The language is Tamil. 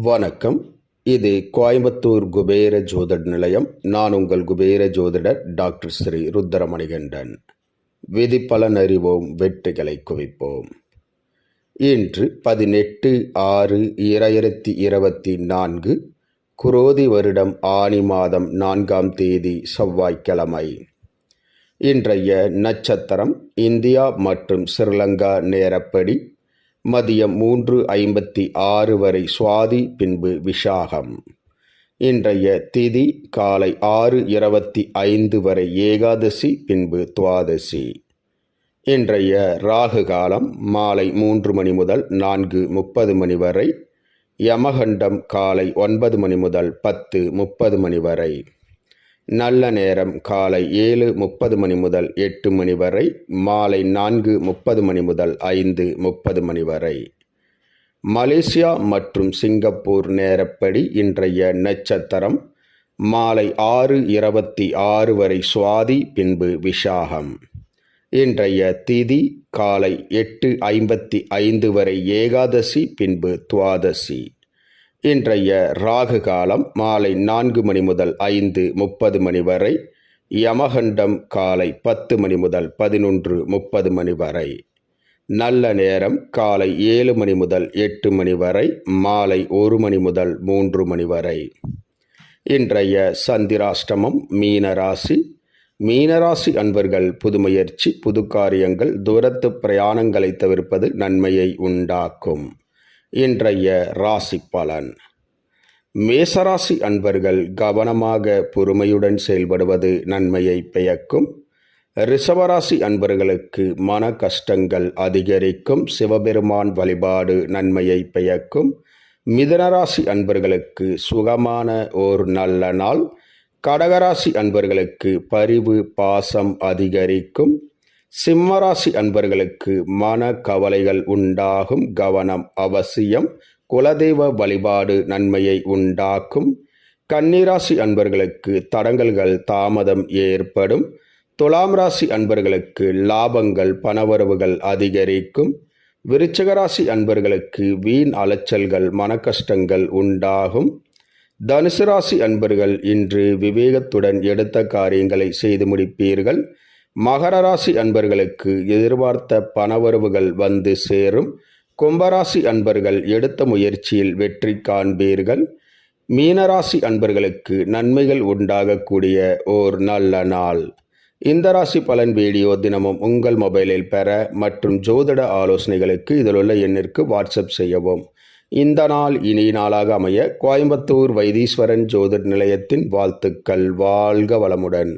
வணக்கம். இது கோயம்புத்தூர் குபேர ஜோதிட நிலையம். நான் உங்கள் குபேர ஜோதிடர் டாக்டர் ஸ்ரீ ருத்ரமணிகண்டன். விதிப்பலன் அறிவோம் வெற்றிகளை குவிப்போம். இன்று பதினெட்டு ஆறு இரண்டாயிரத்தி இருபத்தி நான்கு குரோதி வருடம் ஆனி மாதம் நான்காம் தேதி செவ்வாய்க்கிழமை. இன்றைய நட்சத்திரம் இந்தியா மற்றும் ஸ்ரீலங்கா நேரப்படி மதியம் மூன்று ஐம்பத்தி ஆறு வரை சுவாதி பின்பு விஷாகம் இன்றைய திதி காலை ஆறு இருபத்தி ஐந்து வரை ஏகாதசி பின்பு துவாதசி. இன்றைய ராகு காலம் மாலை மூன்று மணி முதல் நான்கு முப்பது மணி வரை யமகண்டம் காலை ஒன்பது மணி முதல் பத்து முப்பது மணி வரை. நல்ல நேரம் காலை ஏழு முப்பது மணி முதல் எட்டு மணி வரை மாலை நான்கு முப்பது மணி முதல் ஐந்து முப்பது மணி வரை. மலேசியா மற்றும் சிங்கப்பூர் நேரப்படி இன்றைய நட்சத்திரம் மாலை ஆறு இருபத்தி ஆறு வரை சுவாதி பின்பு விஷாகம் இன்றைய திதி காலை எட்டு ஐம்பத்தி ஐந்து வரை ஏகாதசி பின்பு துவாதசி. இன்றைய ராகு காலம் மாலை நான்கு மணி முதல் ஐந்து முப்பது மணி வரை யமகண்டம் காலை பத்து மணி முதல் பதினொன்று முப்பது மணி வரை நல்ல நேரம் காலை ஏழு மணி முதல் எட்டு மணி வரை மாலை ஒரு மணி முதல் மூன்று மணி வரை. இன்றைய சந்திராஷ்டமம் மீனராசி. மீனராசி அன்பர்கள் புதுமுயற்சி புது காரியங்கள் தூரத்து பிரயாணங்களை தவிர்ப்பது நன்மையை உண்டாக்கும். இன்றைய ராசி பலன். மேசராசி அன்பர்கள் கவனமாக பொறுமையுடன் செயல்படுவது நன்மையை பெயக்கும் ரிஷவராசி அன்பர்களுக்கு மன கஷ்டங்கள் அதிகரிக்கும். சிவபெருமான் வழிபாடு நன்மையை பெயக்கும் மிதனராசி அன்பர்களுக்கு சுகமான ஒரு நல்ல நாள். கடகராசி அன்பர்களுக்கு பரிவு பாசம் அதிகரிக்கும். சிம்மராசி அன்பர்களுக்கு மன கவலைகள் உண்டாகும் கவனம் அவசியம் குலதெய்வ வழிபாடு நன்மையை உண்டாக்கும். கன்னிராசி அன்பர்களுக்கு தடங்கல்கள் தாமதம் ஏற்படும். துலாம் ராசி அன்பர்களுக்கு லாபங்கள் பணவரவுகள் அதிகரிக்கும். விருச்சகராசி அன்பர்களுக்கு வீண் அலைச்சல்கள் மனக்கஷ்டங்கள் உண்டாகும். தனுசு ராசி அன்பர்கள் இன்று விவேகத்துடன் எடுத்த காரியங்களை செய்து முடிப்பீர்கள். மகர ராசி அன்பர்களுக்கு எதிர்பார்த்த பணவரவுகள் வந்து சேரும். கும்பராசி அன்பர்கள் எடுத்த முயற்சியில் வெற்றி காண்பீர்கள். மீனராசி அன்பர்களுக்கு நன்மைகள் உண்டாகக்கூடிய ஓர் நல்ல நாள். இந்த ராசி பலன் வீடியோ தினமும் உங்கள் மொபைலில் பெற மற்றும் ஜோதிட ஆலோசனைகளுக்கு இதில் உள்ள எண்ணிற்கு வாட்ஸ்அப் செய்யவும். இந்த நாள் இனிய நாளாக அமைய கோயம்புத்தூர் வைத்தீஸ்வரன் ஜோதிட நிலையத்தின் வாழ்த்துக்கள். வாழ்க வளமுடன்.